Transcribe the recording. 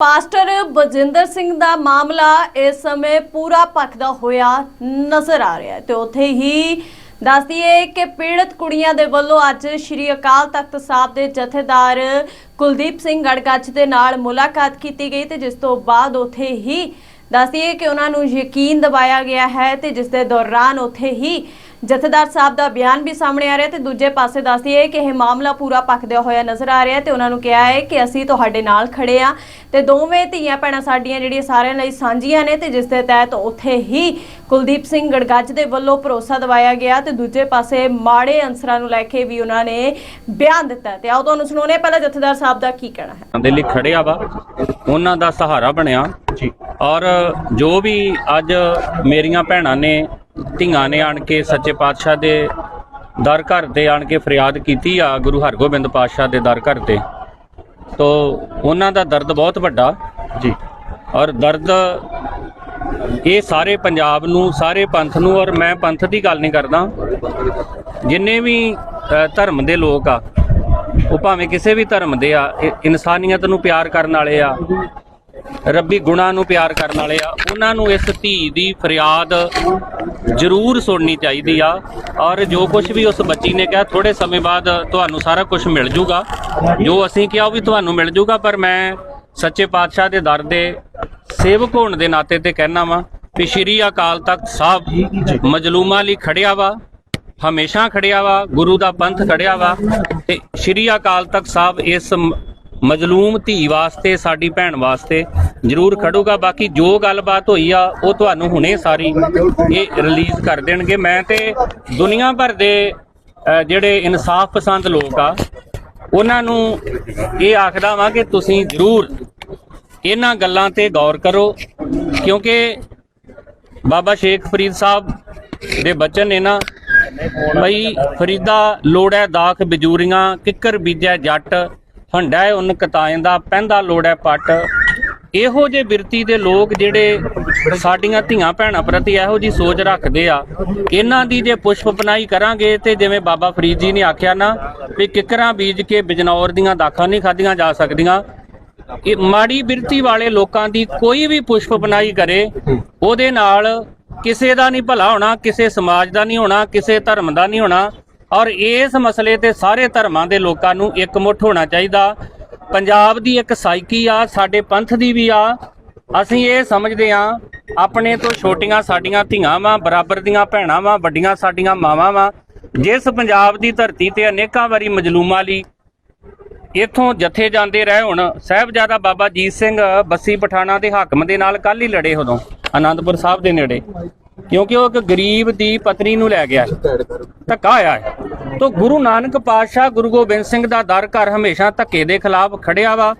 Pastor Bajinder Singh ਦਾ ਮਾਮਲਾ ਇਸ ਸਮੇਂ ਪੂਰਾ ਭਖਦਾ ਹੋਇਆ ਨਜ਼ਰ ਆ ਰਿਹਾ ਹੈ ਤੇ ਉੱਥੇ ਹੀ ਦੱਸਦੀਏ ਕਿ ਪੀੜਤ ਕੁੜੀਆਂ ਦੇ ਵੱਲੋਂ ਅੱਜ ਸ਼੍ਰੀ ਅਕਾਲ ਤਖਤ ਸਾਹਿਬ ਦੇ ਜਥੇਦਾਰ ਕੁਲਦੀਪ ਸਿੰਘ ਗੜਗੱਜ ਦੇ ਨਾਲ ਮੁਲਾਕਾਤ ਕੀਤੀ ਗਈ ਤੇ ਜਿਸ ਤੋਂ ਬਾਅਦ ਉੱਥੇ ਹੀ ਦੱਸਦੀਏ ਕਿ ਉਹਨਾਂ ਨੂੰ ਯਕੀਨ ਦਿਵਾਇਆ ਗਿਆ ਹੈ ਤੇ ਜਿਸ ਦੇ ਦੌਰਾਨ ਉੱਥੇ ਹੀ ਜਥੇਦਾਰ ਸਾਹਿਬ ਦਾ ਬਿਆਨ ਵੀ ਸਾਹਮਣੇ ਆ ਰਿਹਾ ਤੇ ਦੂਜੇ ਪਾਸੇ ਦੱਸ ਦਈਏ ਕਿ ਇਹ ਮਾਮਲਾ ਪੂਰਾ ਪੱਕਦਾ ਹੋਇਆ ਨਜ਼ਰ ਆ ਰਿਹਾ ਤੇ ਉਹਨਾਂ ਨੂੰ ਕਿਹਾ ਹੈ ਕਿ ਅਸੀਂ ਤੁਹਾਡੇ ਨਾਲ ਖੜੇ ਆ ਤੇ ਦੋਵੇਂ ਧੀਆਂ ਭੈਣਾਂ ਸਾਡੀਆਂ ਜਿਹੜੀਆਂ ਸਾਰਿਆਂ ਲਈ ਸਾਂਝੀਆਂ ਨੇ ਤੇ ਜਿਸ ਦੇ ਤਹਿਤ ਉੱਥੇ ਹੀ ਕੁਲਦੀਪ ਸਿੰਘ ਗੜਗੱਜ ਦੇ ਵੱਲੋਂ ਭਰੋਸਾ ਦਿਵਾਇਆ ਗਿਆ ਤੇ ਦੂਜੇ ਪਾਸੇ ਮਾੜੇ ਅੰਸਰਾਂ ਨੂੰ ਲੈ ਕੇ ਵੀ ਉਹਨਾਂ ਨੇ ਬਿਆਨ ਦਿੱਤਾ ਤੇ ਆਓ ਤੁਹਾਨੂੰ ਸੁਣਾਉਣੇ ਪਹਿਲਾਂ ਜਥੇਦਾਰ ਸਾਹਿਬ ਦਾ ਕੀ ਕਹਿਣਾ ਹੈ। ਦੇ ਲਈ ਖੜਿਆ ਵਾ। ਉਹਨਾਂ ਦਾ ਸਹਾਰਾ ਬਣਿਆ। ਜੀ। ਔਰ ਜੋ ਵੀ ਅੱਜ ਮੇਰੀਆਂ ਭੈਣਾਂ ਨੇ ਧੀਆਂ ਨੇ ਆਣ ਕੇ ਸੱਚੇ ਪਾਤਸ਼ਾਹ ਦੇ ਦਰ ਘਰ ਤੇ ਆਣ ਕੇ ਫਰਿਆਦ ਕੀਤੀ ਆ ਗੁਰੂ ਹਰਗੋਬਿੰਦ ਪਾਤਸ਼ਾਹ ਦੇ ਦਰ ਘਰ ਤੇ। ਤੋ ਉਹਨਾਂ ਦਾ ਦਰਦ ਬਹੁਤ ਵੱਡਾ। ਜੀ। ਔਰ ਦਰਦ ਇਹ ਸਾਰੇ ਪੰਜਾਬ ਨੂੰ ਸਾਰੇ ਪੰਥ ਨੂੰ ਔਰ ਮੈਂ ਪੰਥ ਦੀ ਗੱਲ ਨਹੀਂ ਕਰਦਾ। ਜਿੰਨੇ ਵੀ ਧਰਮ ਦੇ ਲੋਕ ਆ ਉਹ ਭਾਵੇਂ ਕਿਸੇ ਵੀ ਧਰਮ ਦੇ ਆ ਇਨਸਾਨੀਅਤ ਨੂੰ ਪਿਆਰ ਕਰਨ ਵਾਲੇ ਆ ਰੱਬੀ ਗੁਣਾਂ ਨੂੰ ਪਿਆਰ ਕਰਨ ਵਾਲੇ ਆ। ਉਹਨਾਂ ਨੂੰ ਇਸ ਧੀ ਦੀ ਫਰਿਆਦ ਜ਼ਰੂਰ ਸੁਣਨੀ ਚਾਹੀਦੀ ਆ। ਔਰ ਜੋ ਕੁਝ ਵੀ ਉਸ ਬੱਚੀ ਨੇ ਕਿਹਾ ਥੋੜੇ ਸਮੇਂ ਬਾਅਦ ਤੁਹਾਨੂੰ ਸਾਰਾ ਕੁਝ ਮਿਲ ਜੂਗਾ। ਜੋ ਅਸੀਂ ਕਿਹਾ ਉਹ ਵੀ ਤੁਹਾਨੂੰ ਮਿਲ ਜੂਗਾ, ਪਰ ਮੈਂ ਸੱਚੇ ਪਾਤਸ਼ਾਹ ਦੇ ਦਰ ਦੇ ਸੇਵਕ ਹੋਣ ਦੇ ਨਾਤੇ ਤੇ ਕਹਿਣਾ ਵਾਂ ਵੀ ਸ਼੍ਰੀ ਅਕਾਲ ਤਖਤ ਸਾਹਿਬ ਮਜਲੂਮਾਂ ਲਈ ਖੜਿਆ ਵਾ, ਹਮੇਸ਼ਾ ਖੜਿਆ ਵਾ, ਗੁਰੂ ਦਾ ਪੰਥ ਖੜਿਆ ਵਾ। ਤੇ ਸ਼੍ਰੀ ਅਕਾਲ ਤਖਤ ਸਾਹਿਬ ਇਸ ਮਜਲੂਮ ਧੀ ਵਾਸਤੇ, ਸਾਡੀ ਭੈਣ ਵਾਸਤੇ ਜ਼ਰੂਰ ਖੜੂਗਾ। ਬਾਕੀ ਜੋ ਗੱਲਬਾਤ ਹੋਈ ਆ, ਉਹ ਤੁਹਾਨੂੰ ਹੁਣੇ ਸਾਰੀ ਇਹ ਰਿਲੀਜ਼ ਕਰ ਦੇਣਗੇ। ਮੈਂ ਤੇ ਦੁਨੀਆ ਭਰ ਦੇ ਜਿਹੜੇ ਇਨਸਾਫ ਪਸੰਦ ਲੋਕ ਆ, ਉਹਨਾਂ ਨੂੰ ਇਹ ਆਖਦਾ ਵਾਂ ਕਿ ਤੁਸੀਂ ਜ਼ਰੂਰ ਇਹਨਾਂ ਗੱਲਾਂ ਤੇ ਗੌਰ ਕਰੋ, ਕਿਉਂਕਿ ਬਾਬਾ ਸ਼ੇਖ ਫਰੀਦ ਸਾਹਿਬ ਦੇ ਬਚਨ ਨੇ ਨਾ, ਬਈ ਫਰੀਦਾ ਲੋੜੈ ਦਾਖ ਬਜੂਰੀਆਂ, ਕਿੱਕਰ ਬੀਜੈ ਜੱਟ ਹੰਡੈ ਉਨ ਕਤਾਇੰਦਾ ਪੈਂਦਾ ਲੋੜੈ ਪੱਟ। ਇਹੋ ਜੇ ਬਿਰਤੀ ਦੇ ਲੋਕ ਜਿਹੜੇ ਸਾਡੀਆਂ ਧੀਆਂ ਭੈਣਾਂ ਪ੍ਰਤੀ ਇਹੋ ਜੀ ਸੋਚ ਰੱਖਦੇ ਆ। ਇਹਨਾਂ ਦੀ ਜੇ ਪੁਸ਼ਪ ਪਨਾਈ ਕਰਾਂਗੇ ਤੇ ਜਿਵੇਂ ਬਾਬਾ ਫਰੀਦ ਜੀ ਨੇ ਆਖਿਆ ਨਾ ਵੀ ਕਿੱਕਰਾਂ ਬੀਜ ਕੇ ਬਿਜਨੌਰ ਦੀਆਂ ਦਾਖਾਂ ਨਹੀਂ ਖਾਧੀਆਂ ਜਾ ਸਕਦੀਆਂ। ਇਹ ਮਾੜੀ ਬਿਰਤੀ ਵਾਲੇ ਲੋਕਾਂ ਦੀ ਕੋਈ ਵੀ ਪੁਸ਼ਪ ਬਣਾਈ ਕਰੇ, ਉਹਦੇ ਨਾਲ ਕਿਸੇ ਦਾ ਨਹੀਂ ਭਲਾ ਹੋਣਾ, ਕਿਸੇ ਸਮਾਜ ਦਾ ਨਹੀਂ ਹੋਣਾ, ਕਿਸੇ ਧਰਮ ਦਾ ਨਹੀਂ ਹੋਣਾ। ਔਰ ਇਸ ਮਸਲੇ ਤੇ ਸਾਰੇ ਧਰਮਾਂ ਦੇ ਲੋਕਾਂ ਨੂੰ ਇਕਮੁੱਠ ਹੋਣਾ ਚਾਹੀਦਾ। ਪੰਜਾਬ ਦੀ ਇੱਕ ਸਾਈਕੀ ਆ, ਸਾਡੇ ਪੰਥ ਦੀ ਵੀ ਆ। ਅਸੀਂ ਇਹ ਸਮਝਦੇ ਆ ਆਪਣੇ ਤੋਂ ਛੋਟੀਆਂ ਸਾਡੀਆਂ ਧੀਆਂ ਵਾਂ, ਬਰਾਬਰ ਦੀਆਂ ਭੈਣਾਂ ਵਾਂ, ਵੱਡੀਆਂ ਸਾਡੀਆਂ ਮਾਵਾਂ ਵਾਂ। ਜਿਸ ਪੰਜਾਬ ਦੀ ਧਰਤੀ ਤੇ ਅਨੇਕਾਂ ਵਾਰੀ ਮਜਲੂਮਾਂ ਲਈ ਇੱਥੋਂ ਜਥੇ ਜਾਂਦੇ ਰਹੇ ਹੁਣ, ਸਾਹਿਬਜ਼ਾਦਾ ਬਾਬਾ ਜੀਤ ਸਿੰਘ ਬੱਸੀ ਪਠਾਣਾ ਦੇ ਹਾਕਮ ਦੇ ਨਾਲ ਕੱਲ ਹੀ ਲੜੇ ਉਦੋਂ, ਆਨੰਦਪੁਰ ਸਾਹਿਬ ਦੇ ਨੇੜੇ। ਕਿਉਂਕਿ ਉਹ ਇੱਕ ਗਰੀਬ ਦੀ ਪਤਨੀ ਨੂੰ ਲੈ ਗਿਆ ਧੱਕਾ ਆਇਆ ਹੈ। ਤੋਂ ਗੁਰੂ ਨਾਨਕ ਪਾਤਸ਼ਾਹ ਗੁਰੂ ਗੋਬਿੰਦ ਸਿੰਘ ਦਾ ਦਰ ਘਰ ਹਮੇਸ਼ਾ ਧੱਕੇ ਦੇ ਖਿਲਾਫ ਖੜਿਆ ਵਾ।